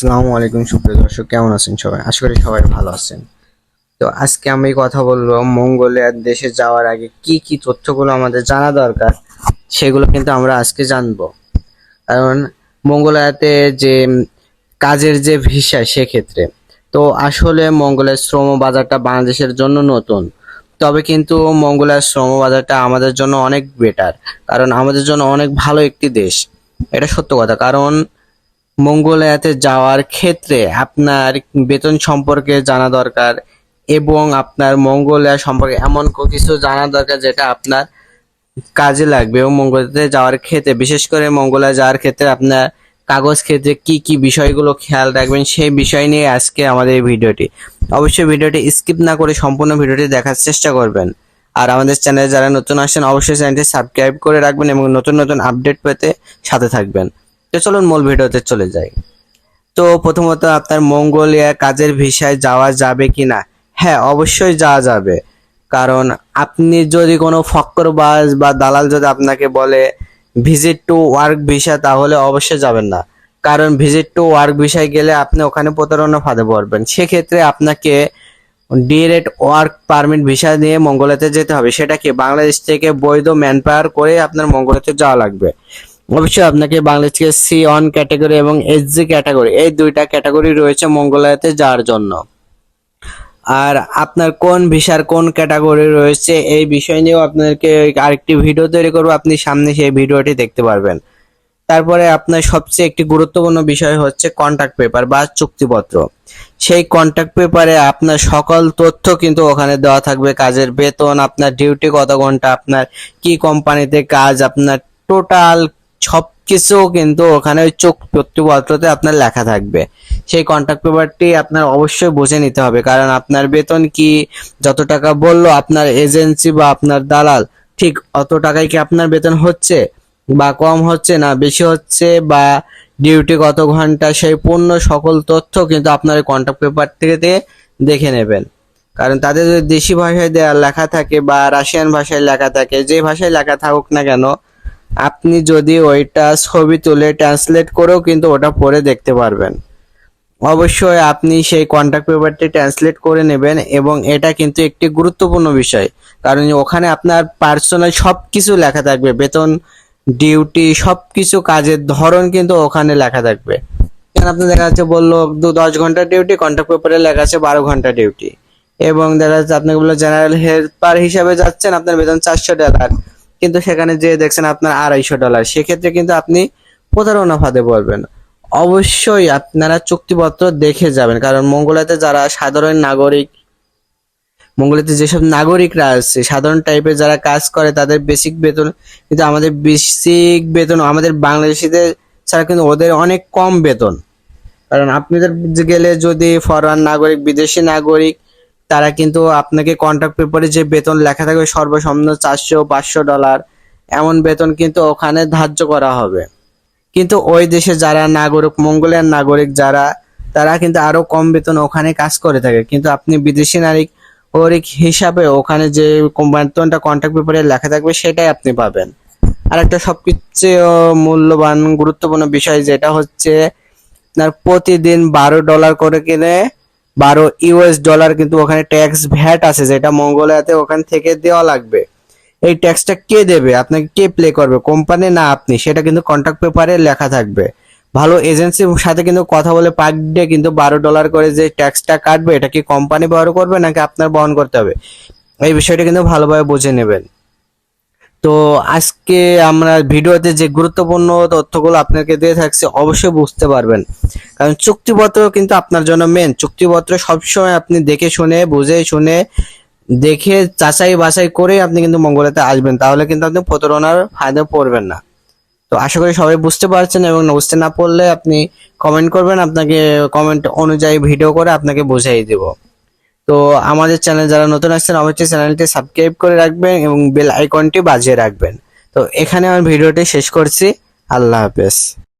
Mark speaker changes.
Speaker 1: আসসালামু আলাইকুম, সুপ্রিয় দর্শক, কেমন আছেন সবাই? আশা করি সবাই ভালো আছেন। তো আজকে আমি কথা বলব মঙ্গোলিয়ার দেশে যাওয়ার আগে কি কি তথ্যগুলো আমাদের জানা দরকার, সেগুলো কিন্তু আমরা আজকে জানব। কারণ মঙ্গোলিয়াতে যে কাজের যে ভিসা, সেক্ষেত্রে। তো আসলে মঙ্গোলিয়ার শ্রম বাজারটা বাংলাদেশের জন্য নতুন, তবে কিন্তু মঙ্গোলিয়ার শ্রম বাজারটা আমাদের জন্য অনেক বেটার কারণ আমাদের জন্য অনেক ভালো একটি দেশ। এটা সত্য কথা, কারণ মঙ্গোলিয়াতে যাওয়ার ক্ষেত্রে আপনার বেতন সম্পর্কে জানা দরকার এবং আপনার মঙ্গোলিয়া সম্পর্কে এমন কিছু জানা দরকার যেটা আপনার কাজে লাগবে এবং মঙ্গোলিয়াতে যাওয়ার ক্ষেত্রে, বিশেষ করে মঙ্গোলিয়া যাওয়ার ক্ষেত্রে আপনার কাগজ ক্ষেত্রে কি কি বিষয়গুলো খেয়াল রাখবেন সেই বিষয় নিয়ে আজকে আমাদের এই ভিডিওটি। অবশ্যই ভিডিওটি স্কিপ না করে সম্পূর্ণ ভিডিওটি দেখার চেষ্টা করবেন। আর আমাদের চ্যানেলে যারা নতুন আসেন, অবশ্যই চ্যানেলটি সাবস্ক্রাইব করে রাখবেন এবং নতুন নতুন আপডেট পেতে সাথে থাকবেন। তো চলুন মূল ভিডিওতে চলে যাই। তো প্রথমত আপনার মঙ্গোলিয়া কাজের ভিসায় যাওয়া যাবে কি না হ্যাঁ অবশ্যই যাওয়া যাবে। কারণ আপনি যদি কোনো ফক্করবাজ বা দালাল যদি আপনাকে বলে ভিজিট টু ওয়ার্ক ভিসা তাহলে অবশ্যই যাবেন না। কারণ ভিজিট টু ওয়ার্ক ভিসায় গেলে আপনি ওখানে প্রতারণা ফাঁদে পড়বেন। সেক্ষেত্রে আপনাকে ডিরেক্ট ওয়ার্ক পারমিট ভিসা নিয়ে মঙ্গোলিয়াতে যেতে হবে। সেটা কি বাংলাদেশ থেকে বৈধ ম্যান পাওয়ার করে আপনার মঙ্গোলিয়াতে যাওয়া লাগবে। অবশ্যই আপনাকে বাংলাদেশকে সি ওয়ান ক্যাটাগরি এবং এইচ জি ক্যাটাগরি, এই দুইটা ক্যাটাগরি রয়েছে মঙ্গোলিয়াতে যাওয়ার জন্য। আর আপনার কোন ভিসার কোন ক্যাটাগরি রয়েছে এই বিষয় নিয়েও আপনাকে আরেকটি ভিডিও তৈরি করব, আপনি সামনে সেই ভিডিওটি দেখতে পারবেন। তারপরে আপনার সবচেয়ে একটি গুরুত্বপূর্ণ বিষয় হচ্ছে কন্ট্যাক্ট পেপার বা চুক্তিপত্র। সেই কন্ট্যাক্ট পেপারে আপনার সকল তথ্য কিন্তু ওখানে দেওয়া থাকবে, কাজের বেতন, আপনার ডিউটি কত ঘণ্টা, আপনার কি কোম্পানিতে কাজ, আপনার টোটাল সবকিছু কিন্তু ওখানে ওই চুক্তিপত্রতে আপনার লেখা থাকবে। সেই কন্ট্যাক্ট পেপারটি আপনার অবশ্যই বুঝে নিতে হবে, কারণ আপনার বেতন কি, যত টাকা বলল আপনার এজেন্সি বা আপনার দালাল, ঠিক অত টাকায় কি আপনার বেতন হচ্ছে, বা কম হচ্ছে না বেশি হচ্ছে, বা ডিউটি কত ঘণ্টা, সেই পূর্ণ সকল তথ্য কিন্তু আপনার কন্ট্যাক্ট পেপার থেকে দেখে নেবেন। কারণ তাদের যদি দেশি ভাষায় লেখা থাকে বা রাশিয়ান ভাষায় লেখা থাকে, যে ভাষায় লেখা থাকুক না কেন আপনি যদি ওইটা ছবি তুলে ট্রান্সলেট করেও কিন্তু ওটা পরে দেখতে পারবেন। অবশ্যই আপনি সেই কন্ট্যাক্ট পেপারটি ট্রান্সলেট করে নেবেন এবং এটা কিন্তু একটি গুরুত্বপূর্ণ বিষয়। কারণ ওখানে আপনার পার্সোনাল সব কিছু লেখা থাকবে, বেতন ডিউটি সব কিছু কাজের ধরন কিন্তু ওখানে লেখা থাকবে। আপনি দেখা যাচ্ছে বলল, দু, দশ ঘণ্টা ডিউটি কন্ট্যাক্ট পেপারে লেখা আছে বারো ঘণ্টা ডিউটি এবং দেখা যাচ্ছে আপনাকে বলল জেনারেল হেল্পার হিসাবে যাচ্ছেন, আপনার বেতন চারশো ডলার কিন্তু সেখানে যে দেখছেন আপনার আড়াইশো ডলার। সেক্ষেত্রে কিন্তু আপনি প্রতারণা ফাঁদে পড়বেন। অবশ্যই আপনারা চুক্তিপত্র দেখে যাবেন, কারণ মঙ্গলাতে যারা সাধারণ নাগরিক মঙ্গলাতে যেসব নাগরিকরা আছে, সাধারণ টাইপের যারা কাজ করে, তাদের বেসিক বেতন কিন্তু আমাদের বেসিক বেতন, আমাদের বাংলাদেশিদের ছাড়া কিন্তু ওদের অনেক কম বেতন। কারণ আপনাদের গেলে যদি ফরেন নাগরিক, বিদেশি নাগরিক তারা কিন্তু আপনাকে কন্ট্রাক্ট পেপারে যে বেতন লেখা থাকবে সর্বসামান্য চারশো পাঁচশো ডলার এমন বেতন কিন্তু ওখানে ধার্য করা হবে। কিন্তু ওই দেশে যারা নাগরিক, মঙ্গোলিয়ান নাগরিক যারা, তারা কিন্তু আরও কম বেতন ওখানে কাজ করে থাকে। কিন্তু আপনি বিদেশি নাগরিক নাগরিক হিসাবে ওখানে যে বেতনটা কন্ট্রাক্ট পেপারে লেখা থাকবে, সেটাই আপনি পাবেন। আর একটা সবচেয়ে মূল্যবান, গুরুত্বপূর্ণ বিষয় যেটা হচ্ছে, আপনার প্রতিদিন বারো ডলার করে কিনে বারো ইউএস ডলার কিন্তু ওখানে ট্যাক্স ভ্যাট আছে, যেটা মঙ্গোলিয়াতে ওখান থেকে দেওয়া লাগবে। এই ট্যাক্সটা কে দেবে? আপনাকে কে প্লে করবে? কোম্পানি না আপনি? সেটা কিন্তু কন্ট্রাক্ট পেপারে লেখা থাকবে। ভালো এজেন্সির সাথে কিন্তু কথা বলে পার ডে কিন্তু বারো ডলার করে যে ট্যাক্সটা কাটবে, এটা কি কোম্পানি বহন করবে, নাকি আপনার বহন করতে হবে? এই বিষয়টা কিন্তু ভালোভাবে বুঝে নেবেন। তো আজকে আমরা ভিডিওতে যে গুরুত্বপূর্ণ তথ্যগুলো আপনাকে দিয়ে থাকছে, অবশ্যই বুঝতে পারবেন। কারণ চুক্তিপত্র কিন্তু আপনার জন্য মেন চুক্তিপত্র সবসময় আপনি দেখে শুনে, বুঝে শুনে, দেখে যাচাই বাছাই করে আপনি কিন্তু মঙ্গলাতে আসবেন। তাহলে কিন্তু আপনি প্রতারণার ফায়দা পড়বেন না। তো আশা করি সবাই বুঝতে পারছেন এবং বুঝতে না পারলে আপনি কমেন্ট করবেন। আপনাকে কমেন্ট অনুযায়ী ভিডিও করে আপনাকে বুঝিয়ে দেব। তো আমাদের চ্যানেল যারা নতুন আসছেন, অবশ্যই চ্যানেলটি সাবস্ক্রাইব করে রাখবেন এবং বেল আইকনটি বাজিয়ে রাখবেন। তো এখানে আমার ভিডিওটি শেষ করছি। আল্লাহ হাফেজ।